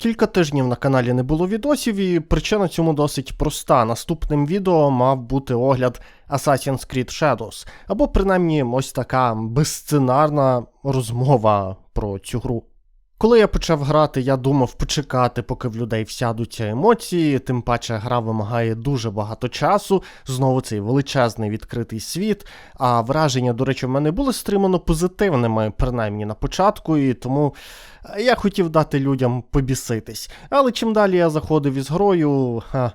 Кілька тижнів на каналі не було відосів, і причина цьому досить проста. Наступним відео мав бути огляд Assassin's Creed Shadows, або принаймні ось така безсценарна розмова про цю гру. Коли я почав грати, я думав почекати, поки в людей всядуться емоції, тим паче гра вимагає дуже багато часу, знову цей величезний відкритий світ. А враження, до речі, в мене були стримано позитивними, принаймні на початку, і тому я хотів дати людям побіситись. Але чим далі я заходив із грою, ха,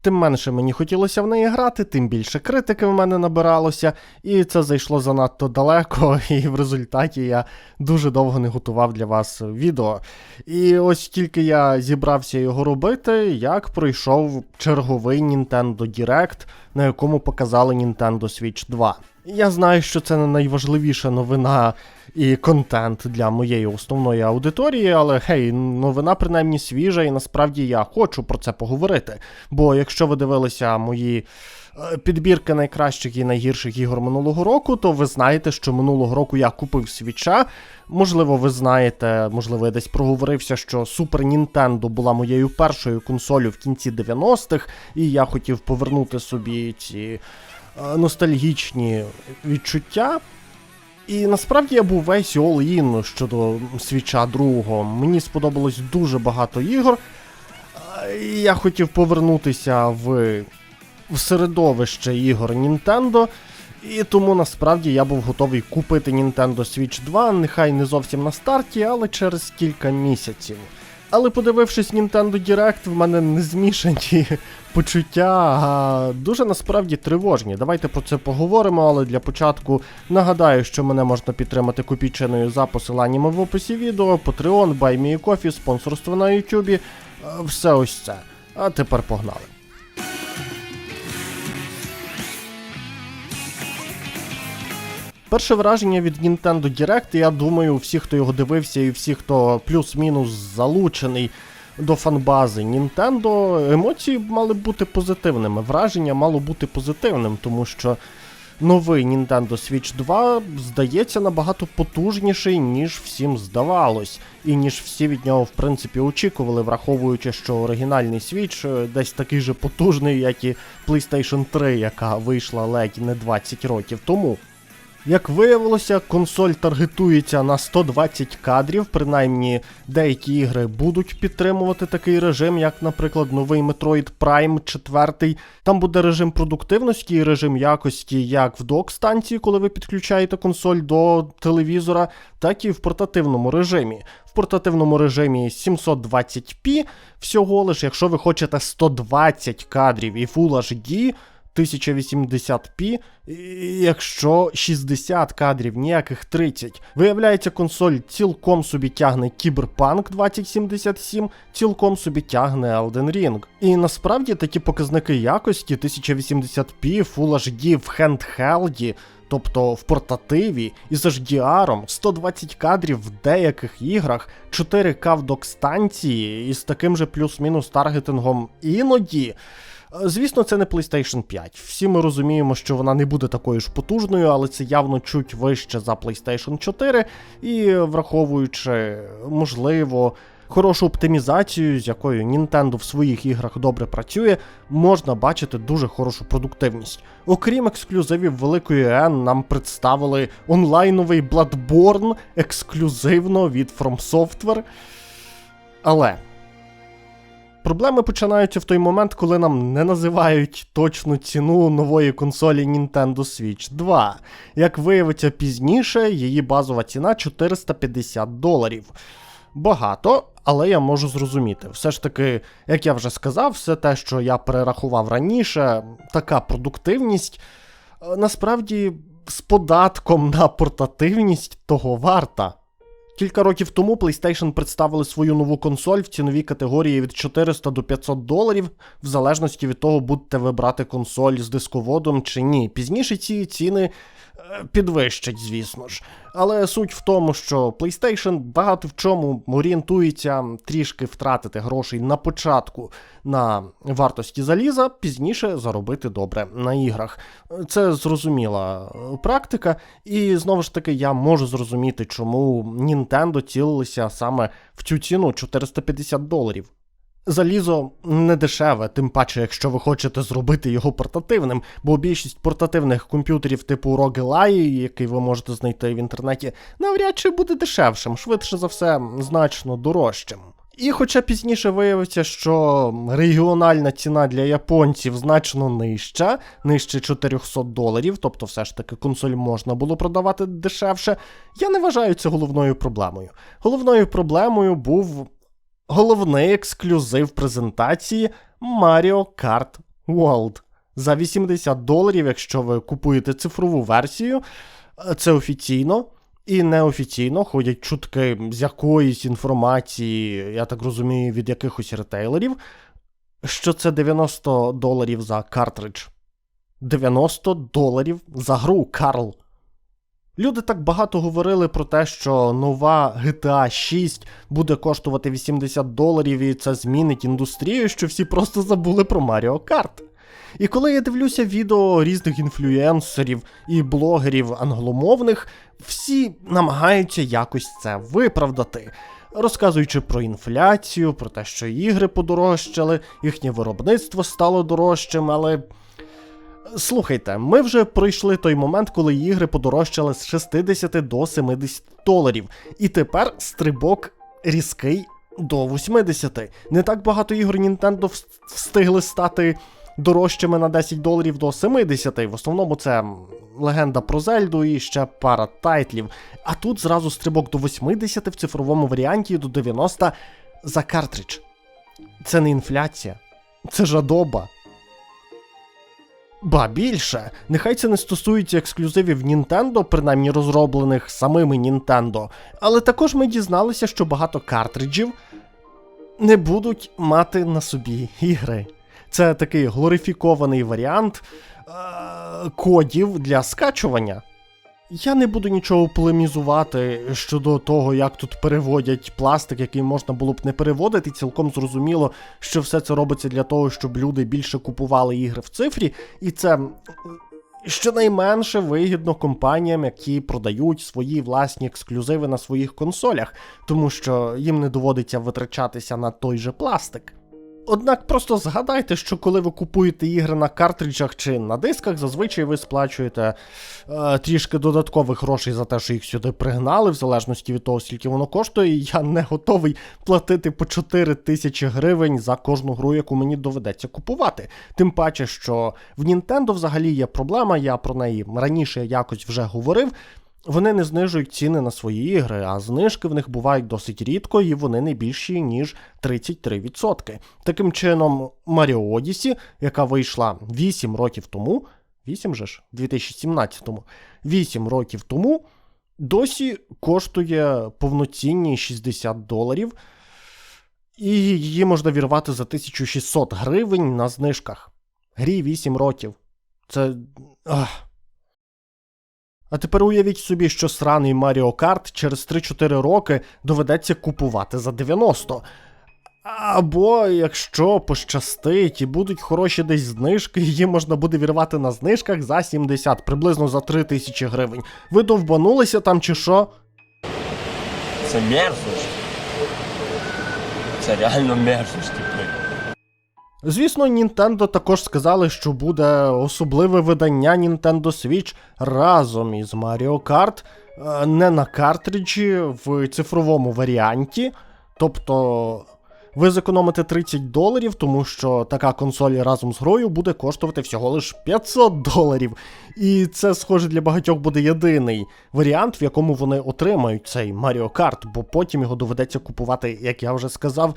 тим менше мені хотілося в неї грати, тим більше критики в мене набиралося, і це зайшло занадто далеко, і в результаті я дуже довго не готував для вас відео. І ось тільки я зібрався його робити, як пройшов черговий Nintendo Direct, на якому показали Nintendo Switch 2. Я знаю, що це не найважливіша новина і контент для моєї основної аудиторії, але гей, новина принаймні свіжа, і насправді я хочу про це поговорити. Бо якщо ви дивилися мої е, підбірки найкращих і найгірших ігор минулого року, то ви знаєте, що минулого року я купив свіча. Можливо, ви знаєте, можливо, я десь проговорився, що Super Nintendo була моєю першою консолью в кінці 90-х, і я хотів повернути собі ці ностальгічні відчуття. І насправді я був весь all-in щодо свіча другого. Мені сподобалось дуже багато ігор. І Я хотів повернутися в, в середовище ігор Nintendo. І тому насправді я був готовий купити Nintendo Switch 2, нехай не зовсім на старті, але через кілька місяців. Але подивившись Nintendo Direct, в мене не змішані почуття, а дуже насправді тривожні. Давайте про це поговоримо, але для початку нагадаю, що мене можна підтримати копійчиною за посиланнями в описі відео, Patreon, BuyMeCoffee, спонсорство на YouTube, е, все ось це. А тепер погнали. Перше враження від Nintendo Direct, я думаю, всі, хто його дивився, і всі, хто плюс-мінус залучений до фанбази Nintendo, емоції мали бути позитивними. Враження мало бути позитивним, тому що новий Nintendo Switch 2 здається набагато потужніший, ніж всім здавалось, і ніж всі від нього, в принципі, очікували, враховуючи, що оригінальний Switch е, десь такий же потужний, як і PlayStation 3, яка вийшла ледь не 20 років тому. Як виявилося, консоль таргетується на 120 кадрів, принаймні деякі ігри будуть підтримувати такий режим, як, наприклад, новий Metroid Prime 4. Там буде режим продуктивності і режим якості як в док-станції, коли ви підключаєте консоль до телевізора, так і в портативному режимі. В портативному режимі 720p всього лиш, якщо ви хочете 120 кадрів і Full HD. 1080p, якщо 60 кадрів, ніяких 30. Виявляється, консоль цілком собі тягне Cyberpunk 2077, цілком собі тягне Elden Ring. І насправді такі показники якості 1080p, Full HD в хендхелді. Тобто в портативі із HDR, 120 кадрів в деяких іграх, 4К в док-станції із таким же плюс-мінус таргетингом іноді. Звісно, це не PlayStation 5. Всі ми розуміємо, що вона не буде такою ж потужною, але це явно чуть вище за PlayStation 4, і враховуючи, можливо, хорошу оптимізацію, з якою Nintendo в своїх іграх добре працює, можна бачити дуже хорошу продуктивність. Окрім ексклюзивів Великої N, нам представили онлайновий Bloodborne ексклюзивно від From Software. Але. Проблеми починаються в той момент, коли нам не називають точну ціну нової консолі Nintendo Switch 2. Як виявиться пізніше, її базова ціна 450 доларів. Багато, але я можу зрозуміти. Все ж таки, як я вже сказав, все те, що я перерахував раніше, така продуктивність, е, насправді з податком на портативність того варта. Кілька років тому PlayStation представили свою нову консоль в ціновій категорії від 400 до 500 доларів, в залежності від того, будете ви брати консоль з дисководом чи ні. Пізніше ці ціни Підвищить, звісно ж. Але суть в тому, що PlayStation багато в чому орієнтується трішки втратити грошей на початку на вартості заліза, пізніше заробити добре на іграх. Це зрозуміла е, практика, і знову ж таки я можу зрозуміти, чому Nintendo цілилися саме в цю ціну 450 доларів. Залізо не дешеве, тим паче, якщо ви хочете зробити його портативним, бо більшість портативних комп'ютерів типу ROG який ви можете знайти в інтернеті, навряд чи буде дешевшим, швидше за все, значно дорожчим. І хоча пізніше виявиться, що регіональна ціна для японців значно нижча, нижче 400 доларів, тобто все ж таки консоль можна було продавати дешевше, я не вважаю це головною проблемою. Головною проблемою був головний ексклюзив презентації Mario Kart World. За 80 доларів, якщо ви купуєте цифрову версію, е, це офіційно. І неофіційно ходять чутки з якоїсь інформації, я так розумію, від якихось ретейлерів, що це 90 доларів за картридж. 90 доларів за гру, Карл. Люди так багато говорили про те, що нова GTA 6 буде коштувати 80 доларів, і це змінить індустрію, що всі просто забули про Mario Kart. І коли я дивлюся відео різних інфлюенсерів і блогерів англомовних, всі намагаються якось це виправдати, розказуючи про інфляцію, про те, що ігри подорожчали, їхнє виробництво стало дорожчим, але. Слухайте, ми вже пройшли той момент, коли ігри подорожчали з 60 до 70 доларів, і тепер стрибок різкий до 80. Не так багато ігор Nintendo встигли стати дорожчими на 10 доларів до 70. В основному це легенда про Зельду і ще пара тайтлів. А тут зразу стрибок до 80 в цифровому варіанті до 90 за картридж. Це не інфляція, це жадоба. Ба більше, нехай це не стосується ексклюзивів Nintendo, принаймні розроблених самими Nintendo, але також ми дізналися, що багато картриджів не будуть мати на собі ігри. Це такий глорифікований варіант е- кодів для скачування. Я не буду нічого полемізувати щодо того, як тут переводять пластик, який можна було б не переводити. Цілком зрозуміло, що все це робиться для того, щоб люди більше купували ігри в цифрі, і це щонайменше вигідно компаніям, які продають свої власні ексклюзиви на своїх консолях, тому що їм не доводиться витрачатися на той же пластик. Однак просто згадайте, що коли ви купуєте ігри на картриджах чи на дисках, зазвичай ви сплачуєте е, трішки додаткових грошей за те, що їх сюди пригнали, в залежності від того, скільки воно коштує. Я не готовий платити по 4 тисячі гривень за кожну гру, яку мені доведеться купувати. Тим паче, що в Nintendo взагалі є проблема, я про неї раніше якось вже говорив. Вони не знижують ціни на свої ігри, а знижки в них бувають досить рідко, і вони не більші, ніж 33%. Таким чином, Mario Odyssey, яка вийшла 8 років тому, 8 же ж, 2017-му, 8 років тому, досі коштує повноцінні 60 доларів, і її можна вірвати за 1600 гривень на знижках. Грі 8 років. Це. Ах. А тепер уявіть собі, що сраний Mario Kart через 3-4 роки доведеться купувати за 90. Або якщо пощастить і будуть хороші десь знижки, її можна буде вірвати на знижках за 70, приблизно за 3 тисячі гривень. Ви довбанулися там чи що? Це мерзость. Це реально мерзость, типу. Звісно, Nintendo також сказали, що буде особливе видання Nintendo Switch разом із Mario Kart, е, не на картриджі в цифровому варіанті. Тобто ви зекономите 30 доларів, тому що така консоль разом з грою буде коштувати всього лиш 500 доларів. І це, схоже, для багатьох буде єдиний варіант, в якому вони отримають цей Mario Kart, бо потім його доведеться купувати, як я вже сказав,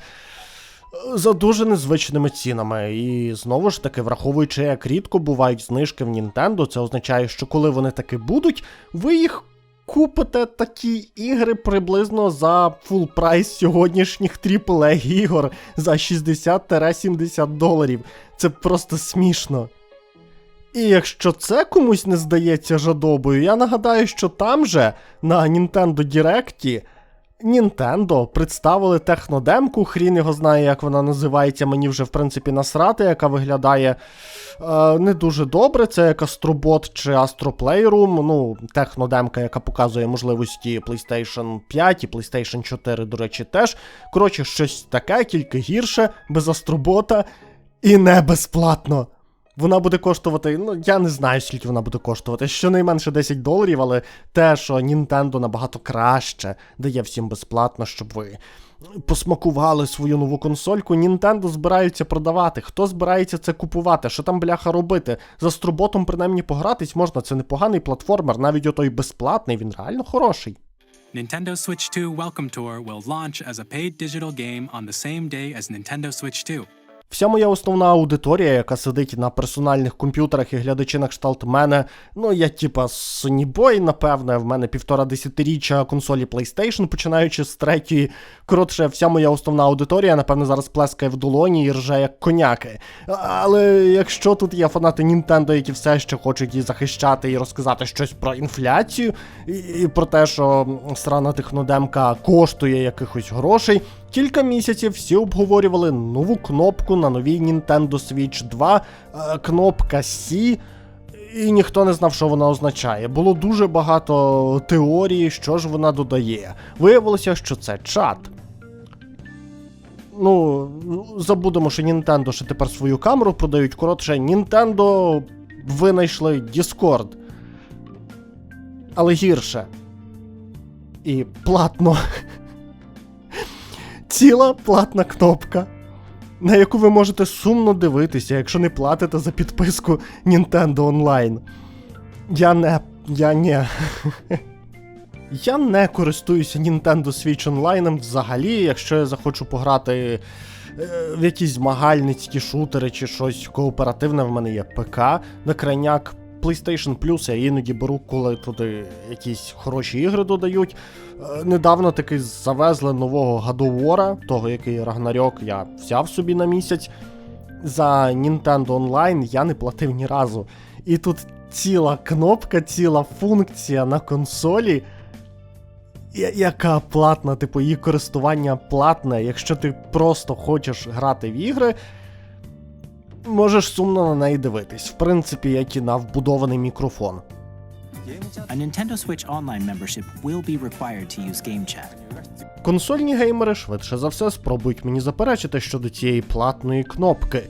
за дуже незвичними цінами. І знову ж таки, враховуючи, як рідко бувають знижки в Nintendo, це означає, що коли вони таки будуть, ви їх купите такі ігри приблизно за фул прайс сьогоднішніх AAA ігор за 60-70 доларів. Це просто смішно. І якщо це комусь не здається жадобою, я нагадаю, що там же на Nintendo Direct Nintendo представили технодемку, хрін його знає, як вона називається, мені вже в принципі насрати, яка виглядає е, не дуже добре. Це як Astrobot чи Astro Playroom, ну, технодемка, яка показує можливості PlayStation 5 і PlayStation 4, до речі, теж. Коротше, щось таке, тільки гірше, без Астробота і не безплатно. Вона буде коштувати, ну я не знаю, скільки вона буде коштувати. Щонайменше 10 доларів, але те, що Nintendo набагато краще дає всім безплатно, щоб ви посмакували свою нову консольку. Nintendo збираються продавати. Хто збирається це купувати? Що там бляха робити? За строботом принаймні погратись можна. Це непоганий платформер, навіть отой безплатний, він реально хороший. Nintendo Switch 2 Welcome Tour will launch as a paid digital game on the same day as Nintendo Switch 2. Вся моя основна аудиторія, яка сидить на персональних комп'ютерах і глядачі на кшталт мене, ну я типа сонібой, напевне, в мене півтора десятиріччя консолі PlayStation, починаючи з третьої. Коротше, вся моя основна аудиторія, напевне, зараз плескає в долоні і рже як коняки. Але якщо тут є фанати Nintendo, які все ще хочуть її захищати і розказати щось про інфляцію, і про те, що срана технодемка коштує якихось грошей. Кілька місяців всі обговорювали нову кнопку на новій Nintendo Switch 2, е, кнопка C, і ніхто не знав, що вона означає. Було дуже багато теорій, що ж вона додає. Виявилося, що це чат. Ну, забудемо, що Nintendo ще тепер свою камеру продають. Коротше, Nintendo винайшли Discord. Але гірше. І платно. Ціла платна кнопка, на яку ви можете сумно дивитися, якщо не платите за підписку Nintendo Online. Я не. Я не. Я не користуюся Nintendo Switch Online взагалі, якщо я захочу пограти е, в якісь змагальницькі шутери чи щось кооперативне, в мене є ПК на крайняк. PlayStation Plus я іноді беру, коли туди якісь хороші ігри додають. Е, Недавно таки завезли нового War, того, який Рагнарьок я взяв собі на місяць. За Nintendo Online я не платив ні разу. І тут ціла кнопка, ціла функція на консолі, яка платна, типу, її користування платне. Якщо ти просто хочеш грати в ігри, можеш сумно на неї дивитись. В принципі, як і на вбудований мікрофон. A Nintendo Switch Online membership will be required to use Game Chat. Консольні геймери швидше за все спробують мені заперечити щодо цієї платної кнопки,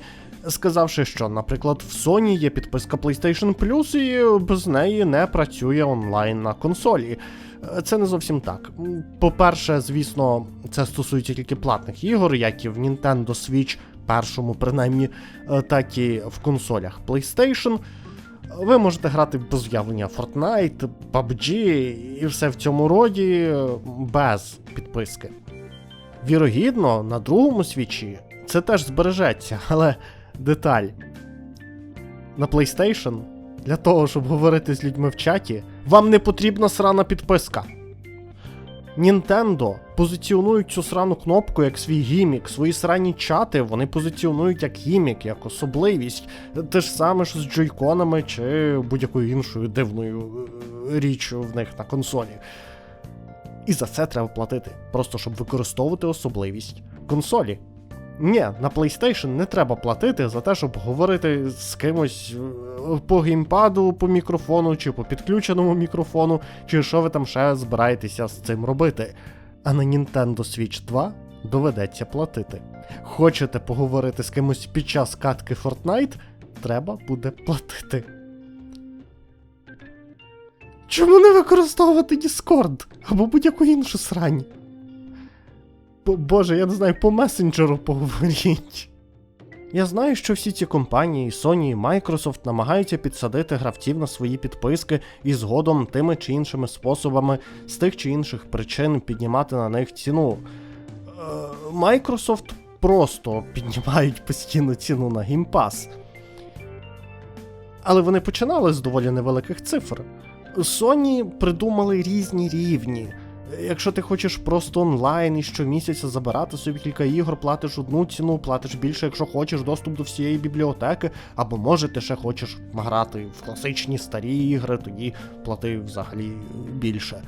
сказавши, що, наприклад, в Sony є підписка PlayStation Plus і без неї не працює онлайн на консолі. Це не зовсім так. По-перше, звісно, це стосується тільки платних ігор, як і в Nintendo Switch, першому, принаймні, е, так і в консолях PlayStation. Ви можете грати без уявлення Fortnite, PUBG і все в цьому роді без підписки. Вірогідно, на другому свічі це теж збережеться, але деталь. На PlayStation для того, щоб говорити з людьми в чаті, вам не потрібна срана підписка. Nintendo позиціонують цю срану кнопку як свій гімік, свої срані чати вони позиціонують як гімік, як особливість. Те ж саме ж з джойконами чи будь-якою іншою дивною е, річчю в них на консолі. І за це треба платити, просто щоб використовувати особливість консолі. Ні, на PlayStation не треба платити за те, щоб говорити з кимось е, по геймпаду, по мікрофону, чи по підключеному мікрофону, чи що ви там ще збираєтеся з цим робити. А на Nintendo Switch 2 доведеться платити. Хочете поговорити з кимось під час катки Fortnite? Треба буде платити. Чому не використовувати Discord або будь-яку іншу срань? Боже, я не знаю, по месенджеру поговоріть. Я знаю, що всі ці компанії, Sony і Microsoft намагаються підсадити гравців на свої підписки і згодом тими чи іншими способами з тих чи інших причин піднімати на них ціну. Е, Microsoft просто піднімають постійно ціну на Game Pass. Але вони починали з доволі невеликих цифр. Sony придумали різні рівні. Якщо ти хочеш просто онлайн і щомісяця забирати собі кілька ігор, платиш одну ціну, платиш більше, якщо хочеш доступ до всієї бібліотеки, або може ти ще хочеш грати в класичні старі ігри, тоді плати взагалі більше.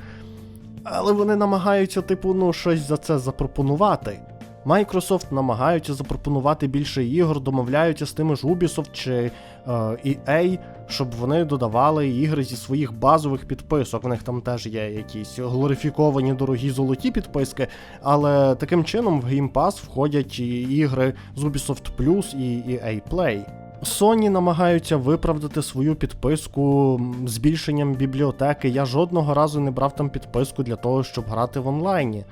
Але вони намагаються, типу, ну, щось за це запропонувати. Microsoft намагаються запропонувати більше ігор, домовляються з тими ж Ubisoft чи е, EA, щоб вони додавали ігри зі своїх базових підписок. В них там теж є якісь глорифіковані дорогі золоті підписки, але таким чином в Game Pass входять і ігри з Ubisoft Plus і EA Play. Sony намагаються виправдати свою підписку збільшенням бібліотеки. Я жодного разу не брав там підписку для того, щоб грати в онлайні.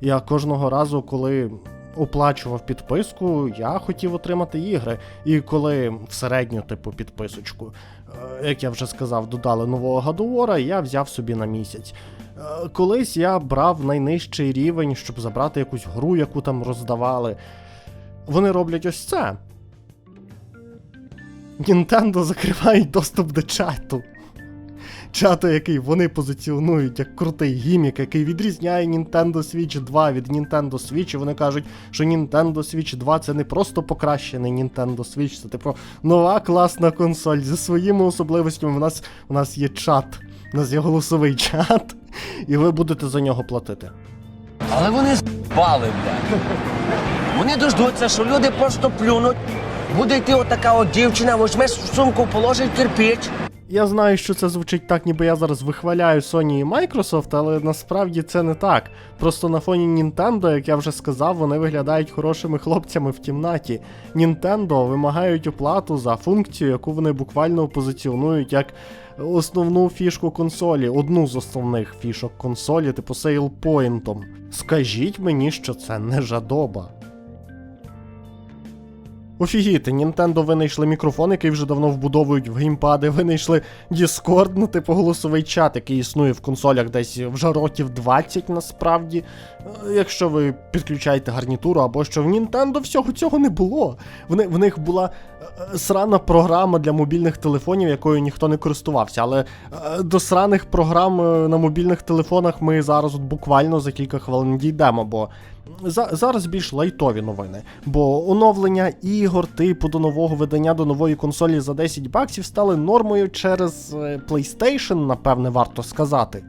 Я кожного разу, коли оплачував підписку, я хотів отримати ігри. І коли в середню типу підписочку, е, як я вже сказав, додали нового War, я взяв собі на місяць. Е, Колись я брав найнижчий рівень, щоб забрати якусь гру, яку там роздавали. Вони роблять ось це. Nintendo закривають доступ до чату. Чату, який вони позиціонують як крутий гімік, який відрізняє Nintendo Switch 2 від Nintendo Switch, і вони кажуть, що Nintendo Switch 2 це не просто покращений Nintendo Switch, це типу нова класна консоль зі своїми особливостями. У нас, у нас є чат, у нас є голосовий чат, і ви будете за нього платити. Але вони з**бали, блядь. Вони дождуться, що люди просто плюнуть. Буде йти отака от дівчина, візьме сумку, положить кирпич. Я знаю, що це звучить так, ніби я зараз вихваляю Sony і Microsoft, але насправді це не так. Просто на фоні Nintendo, як я вже сказав, вони виглядають хорошими хлопцями в кімнаті. Nintendo вимагають оплату за функцію, яку вони буквально позиціонують як основну фішку консолі, одну з основних фішок консолі, типу сейлпоінтом. Скажіть мені, що це не жадоба. Офігіти, Nintendo винайшли мікрофон, який вже давно вбудовують в геймпади, винайшли Discord, ну типу голосовий чат, який існує в консолях десь вже років 20 насправді. Е, Якщо ви підключаєте гарнітуру, або що в Nintendo всього цього не було. В, в них була е, срана програма для мобільних телефонів, якою ніхто не користувався. Але е, до сраних програм е, на мобільних телефонах ми зараз от буквально за кілька хвилин дійдемо, бо зараз більш лайтові новини, бо оновлення ігор типу до нового видання до нової консолі за 10 баксів стали нормою через е, PlayStation, напевне, варто сказати.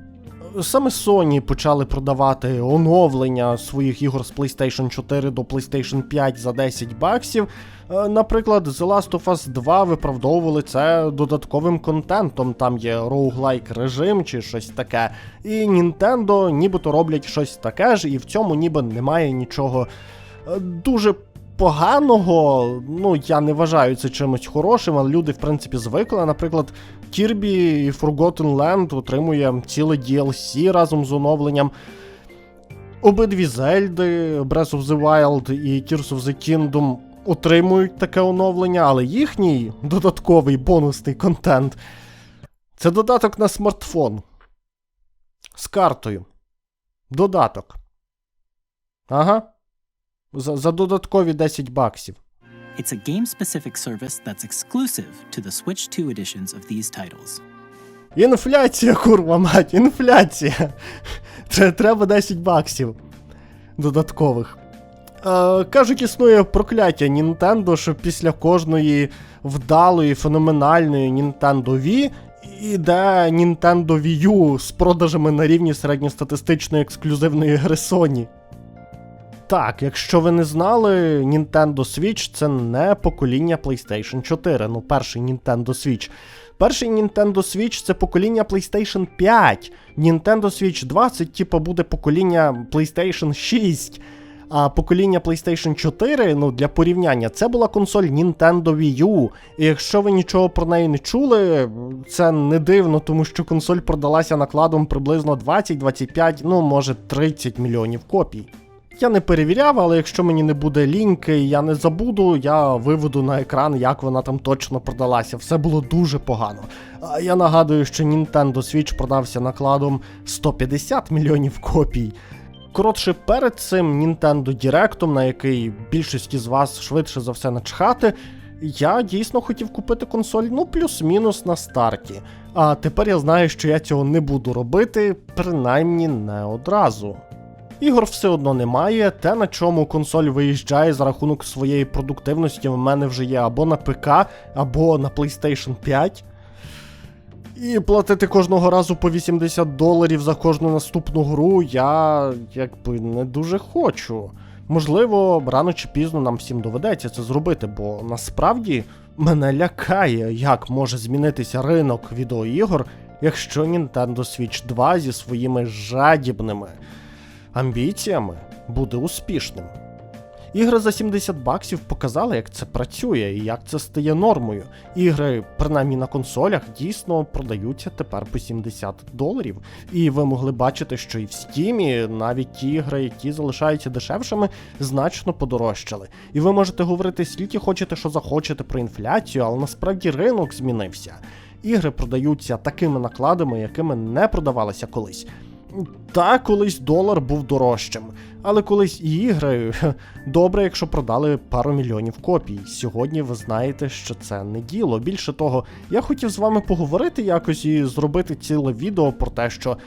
Саме Sony почали продавати оновлення своїх ігор з PlayStation 4 до PlayStation 5 за 10 баксів. Е, Наприклад, The Last of Us 2 виправдовували це додатковим контентом, там є роуглайк режим чи щось таке. І Nintendo нібито роблять щось таке ж, і в цьому ніби немає нічого е, дуже поганого. Ну, я не вважаю це чимось хорошим, але люди, в принципі, звикли. Наприклад, Kirby Forgotten Land отримує ціле DLC разом з оновленням. Обидві Зельди, Breath of the Wild і Tears of the Kingdom отримують таке оновлення, але їхній додатковий бонусний контент це додаток на смартфон. З картою. Додаток. Ага. За, за додаткові 10 баксів. It's a game specific service that's exclusive to the Switch 2 editions of these titles. Інфляція, курва мать, інфляція. Треба 10 баксів додаткових. Е, кажуть, існує прокляття Nintendo, що після кожної вдалої, феноменальної Nintendo Wii іде Nintendo Wii з продажами на рівні середньостатистичної ексклюзивної гри Sony. Так, якщо ви не знали, Nintendo Switch це не покоління PlayStation 4, ну перший Nintendo Switch. Перший Nintendo Switch це покоління PlayStation 5. Nintendo Switch 2 це типу буде покоління PlayStation 6. А покоління PlayStation 4, ну для порівняння, це була консоль Nintendo Wii U. І якщо ви нічого про неї не чули, це не дивно, тому що консоль продалася накладом приблизно 20-25, ну може 30 мільйонів копій. Я не перевіряв, але якщо мені не буде ліньки, я не забуду, я виведу на екран, як вона там точно продалася. Все було дуже погано. А я нагадую, що Nintendo Switch продався накладом 150 мільйонів копій. Коротше, перед цим Nintendo Direct, на який більшості з вас швидше за все начхати, Я дійсно хотів купити консоль, ну плюс-мінус на старті. А тепер я знаю, що я цього не буду робити, принаймні не одразу. Ігор все одно немає, те, на чому консоль виїжджає за рахунок своєї продуктивності, в мене вже є або на ПК, або на PlayStation 5. І платити кожного разу по 80 доларів за кожну наступну гру я якби не дуже хочу. Можливо, рано чи пізно нам всім доведеться це зробити, бо насправді мене лякає, як може змінитися ринок відеоігор, якщо Nintendo Switch 2 зі своїми жадібними амбіціями буде успішним. Ігри за 70 баксів показали, як це працює і як це стає нормою. Ігри, принаймні на консолях, дійсно продаються тепер по 70 доларів. І ви могли бачити, що і в стімі навіть ті ігри, які залишаються дешевшими, значно подорожчали. І ви можете говорити скільки хочете, що захочете про інфляцію, але насправді ринок змінився. Ігри продаються такими накладами, якими не продавалися колись. Так, колись долар був дорожчим, але колись і ігри добре, якщо продали пару мільйонів копій. Сьогодні ви знаєте, що це не діло. Більше того, я хотів з вами поговорити якось і зробити ціле відео про те, що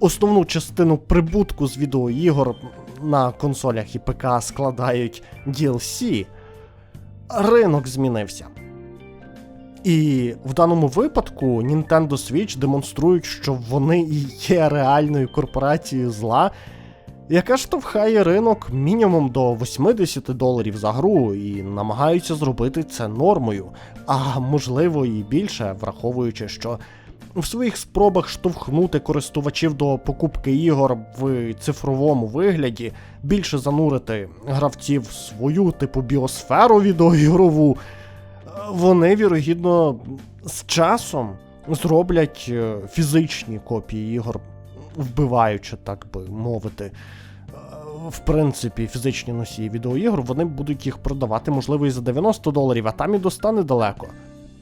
основну частину прибутку з відеоігор на консолях і ПК складають DLC. Ринок змінився. І в даному випадку Nintendo Switch демонструють, що вони і є реальною корпорацією зла, яка штовхає ринок мінімум до 80 доларів за гру і намагаються зробити це нормою, а можливо і більше, враховуючи, що в своїх спробах штовхнути користувачів до покупки ігор в цифровому вигляді, більше занурити гравців в свою типу біосферу відеоігрову вони, вірогідно, з часом зроблять е, фізичні копії ігор, вбиваючи, так би мовити. Е, В принципі, фізичні носії відеоігор, вони будуть їх продавати, можливо, і за 90 доларів, а там і достане далеко.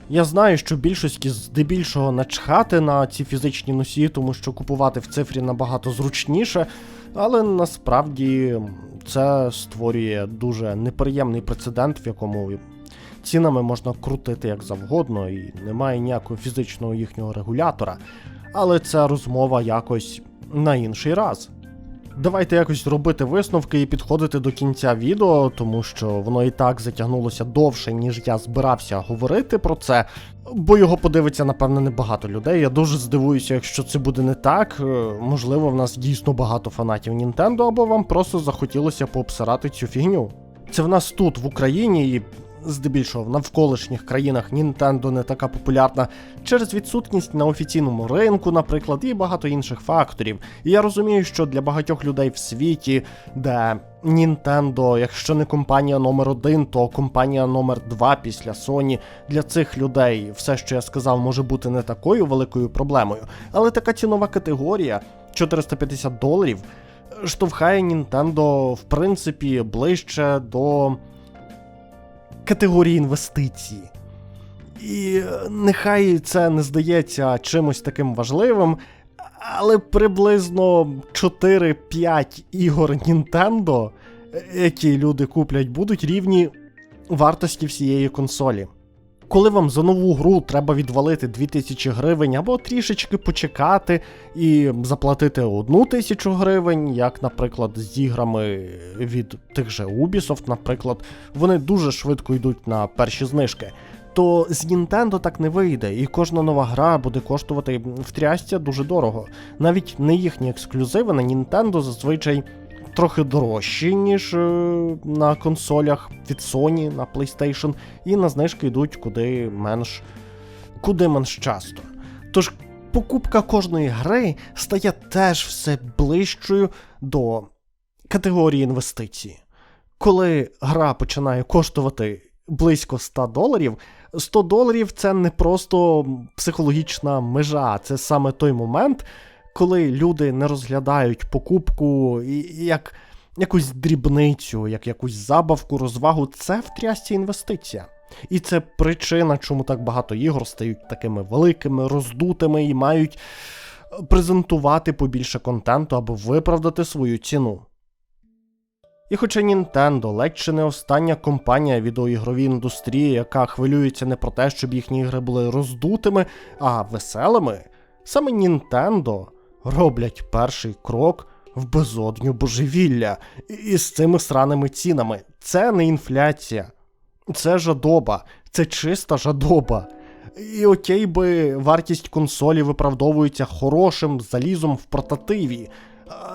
Я знаю, що більшості здебільшого начхати на ці фізичні носії, тому що купувати в цифрі набагато зручніше, але насправді це створює дуже неприємний прецедент, в якому цінами можна крутити як завгодно, і немає ніякого фізичного їхнього регулятора. Але це розмова якось на інший раз. Давайте якось робити висновки і підходити до кінця відео, тому що воно і так затягнулося довше, ніж я збирався говорити про це, бо його подивиться, напевне, небагато людей. Я дуже здивуюся, якщо це буде не так. Е, Можливо, в нас дійсно багато фанатів Нінтендо, або вам просто захотілося пообсирати цю фігню. Це в нас тут, в Україні, і здебільшого в навколишніх країнах Nintendo не така популярна через відсутність на офіційному ринку, наприклад, і багато інших факторів. І я розумію, що для багатьох людей в світі, де Nintendo, якщо не компанія номер один, то компанія номер два після Sony, для цих людей все, що я сказав, може бути не такою великою проблемою. Але така цінова категорія 450 доларів. Штовхає Nintendo, в принципі, ближче до категорії інвестиції. І е, нехай це не здається чимось таким важливим, але приблизно 4-5 ігор Nintendo, е, які люди куплять, будуть рівні вартості всієї консолі. Коли вам за нову гру треба відвалити 2000 гривень або трішечки почекати і заплатити 1000 гривень, як, наприклад, з іграми від тих же Ubisoft, наприклад, вони дуже швидко йдуть на перші знижки. То з Nintendo так не вийде, і кожна нова гра буде коштувати в трясця дуже дорого. Навіть не їхні ексклюзиви на Nintendo зазвичай трохи дорожчі, ніж е, на консолях від Sony на PlayStation, і на знижки йдуть куди менш куди менш часто. Тож покупка кожної гри стає теж все ближчою до категорії інвестиції. Коли гра починає коштувати близько 100 доларів, 100 доларів це не просто психологічна межа, це саме той момент, коли люди не розглядають покупку як якусь дрібницю, як якусь забавку, розвагу, це в трясці інвестиція. І це причина, чому так багато ігор стають такими великими, роздутими і мають презентувати побільше контенту, аби виправдати свою ціну. І хоча Nintendo ледь не остання компанія відеоігровій індустрії, яка хвилюється не про те, щоб їхні ігри були роздутими, а веселими, саме Nintendo роблять перший крок в безодню божевілля із цими сраними цінами. Це не інфляція, це жадоба, це чиста жадоба. І окей би вартість консолі виправдовується хорошим залізом в портативі.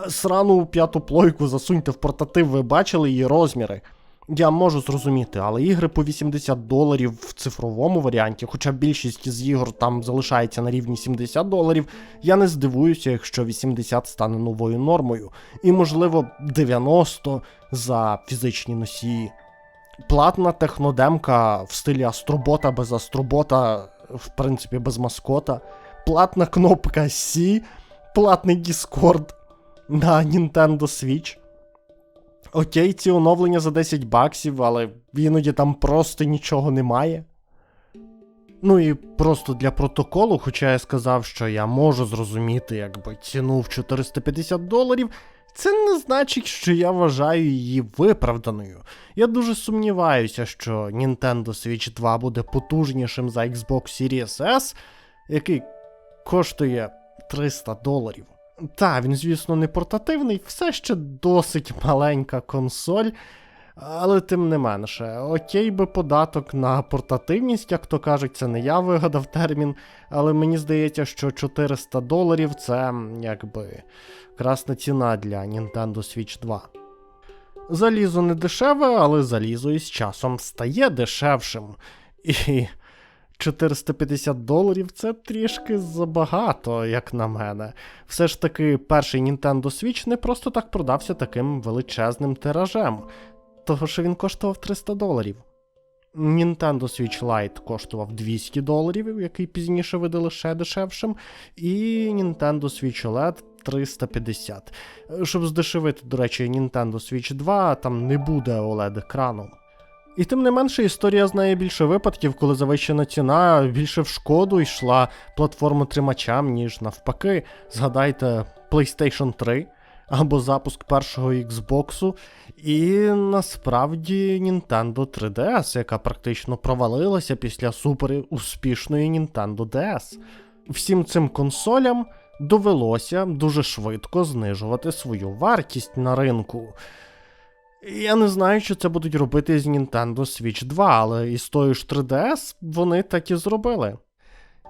Срану п'яту плойку засуньте в портатив, ви бачили її розміри. Я можу зрозуміти, але ігри по 80 доларів в цифровому варіанті, хоча більшість з ігор там залишається на рівні 70 доларів, я не здивуюся, якщо 80 стане новою нормою, і, можливо, 90 за фізичні носії. Платна технодемка в стилі Астробота без Астробота, в принципі, без маскота. Платна кнопка C, платний Discord на Nintendo Switch. Окей, ці оновлення за 10 баксів, але іноді там просто нічого немає. Ну і просто для протоколу, хоча я сказав, що я можу зрозуміти якби ціну в 450 доларів, це не значить, що я вважаю її виправданою. Я дуже сумніваюся, що Nintendo Switch 2 буде потужнішим за Xbox Series S, який коштує 300 доларів. Та, він, звісно, не портативний, все ще досить маленька консоль, але тим не менше, окей би податок на портативність, як то кажуть, це не я вигадав термін, але мені здається, що 400 доларів це якби красна ціна для Nintendo Switch 2. Залізо не дешеве, але залізо із часом стає дешевшим. І 450 доларів це трішки забагато, як на мене. Все ж таки, перший Nintendo Switch не просто так продався таким величезним тиражем, того що він коштував 300 доларів. Nintendo Switch Lite коштував 200 доларів, який пізніше видали ще дешевшим, і Nintendo Switch OLED 350. Щоб здешевити, до речі, Nintendo Switch 2, там не буде OLED-екрану. І тим не менше, історія знає більше випадків, коли завищена ціна більше в шкоду йшла платформотримачам, ніж навпаки. Згадайте PlayStation 3 або запуск першого Xbox, і насправді Nintendo 3DS, яка практично провалилася після супер успішної Nintendo DS. Всім цим консолям довелося дуже швидко знижувати свою вартість на ринку. Я не знаю, що це будуть робити з Nintendo Switch 2, але із тою ж 3DS вони так і зробили.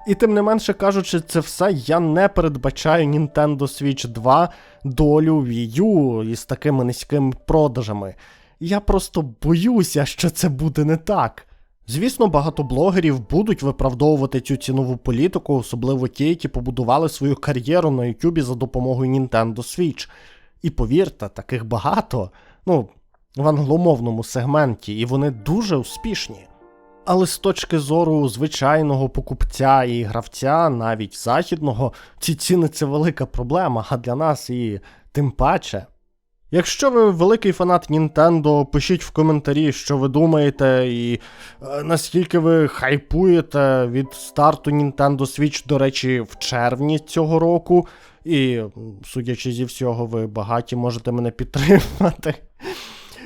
І тим не менше кажучи, це все я не передбачаю Nintendo Switch 2 долю Wii U із такими низькими продажами. Я просто боюся, що це буде не так. Звісно, багато блогерів будуть виправдовувати цю цінову політику, особливо ті, які побудували свою кар'єру на YouTube за допомогою Nintendo Switch. І повірте, таких багато, ну, в англомовному сегменті, і вони дуже успішні. Але з точки зору звичайного покупця і гравця, навіть західного, ці ціни це велика проблема, а для нас і тим паче. Якщо ви великий фанат Nintendo, пишіть в коментарі, що ви думаєте, і е, наскільки ви хайпуєте від старту Nintendo Switch, до речі, в червні цього року. І, судячи зі всього, ви багаті можете мене підтримати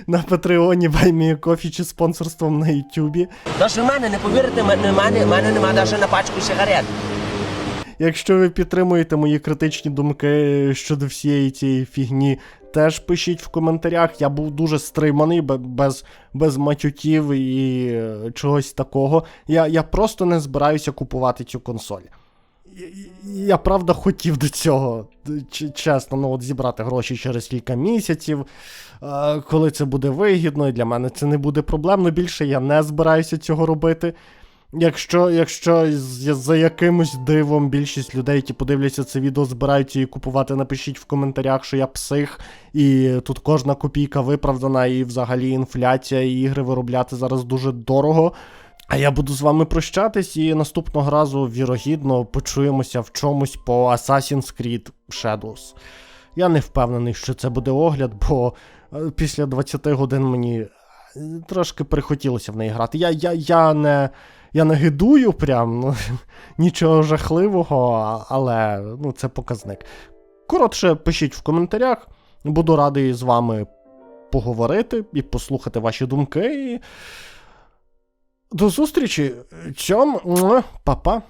на Патреоні, Кофі чи спонсорством на Ютубі. Тож в мене, не повірите, в мене, в мене, в мене нема навіть на пачку сигарет. Якщо ви підтримуєте мої критичні думки щодо всієї цієї фігні, теж пишіть в коментарях. Я був дуже стриманий, без, без матюків і е, чогось такого. Я, я просто не збираюся купувати цю консоль. Я, правда хотів до цього, чесно, ну от зібрати гроші через кілька місяців. Е, коли це буде вигідно, і для мене це не буде проблемно. Більше я не збираюся цього робити. Якщо, якщо за якимось дивом більшість людей, які подивляться це відео, збираються її купувати, напишіть в коментарях, що я псих, і тут кожна копійка виправдана, і взагалі інфляція, і ігри виробляти зараз дуже дорого. А я буду з вами прощатись, і наступного разу, вірогідно, почуємося в чомусь по Assassin's Creed Shadows. Я не впевнений, що це буде огляд, бо е, після 20 годин мені е, трошки прихотілося в неї грати. Я, я, я не. Я не гидую прям, ну, нічого жахливого, але ну, це показник. Коротше, пишіть в коментарях, буду радий з вами поговорити і послухати ваші думки. До зустрічі. Цьом, па-па.